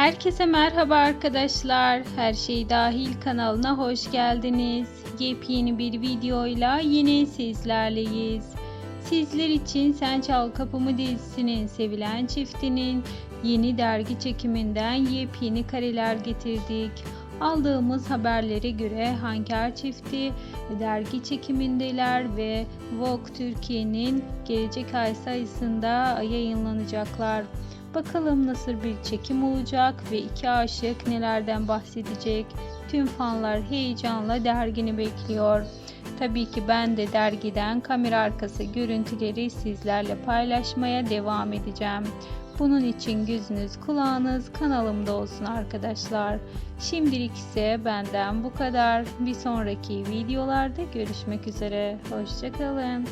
Herkese merhaba arkadaşlar. Her şey dahil kanalına hoş geldiniz. Yepyeni bir videoyla yine sizlerleyiz. Sizler için Sen Çal Kapımı dizisinin sevilen çiftinin yeni dergi çekiminden yepyeni kareler getirdik. Aldığımız haberlere göre Hanker çifti dergi çekimindeler ve Vogue Türkiye'nin gelecek ay sayısında yayınlanacaklar. Bakalım nasıl bir çekim olacak ve iki aşık nelerden bahsedecek. Tüm fanlar heyecanla dergini bekliyor. Tabii ki ben de dergiden kamera arkası görüntüleri sizlerle paylaşmaya devam edeceğim. Bunun için gözünüz kulağınız kanalımda olsun arkadaşlar. Şimdilik ise benden bu kadar. Bir sonraki videolarda görüşmek üzere. Hoşçakalın.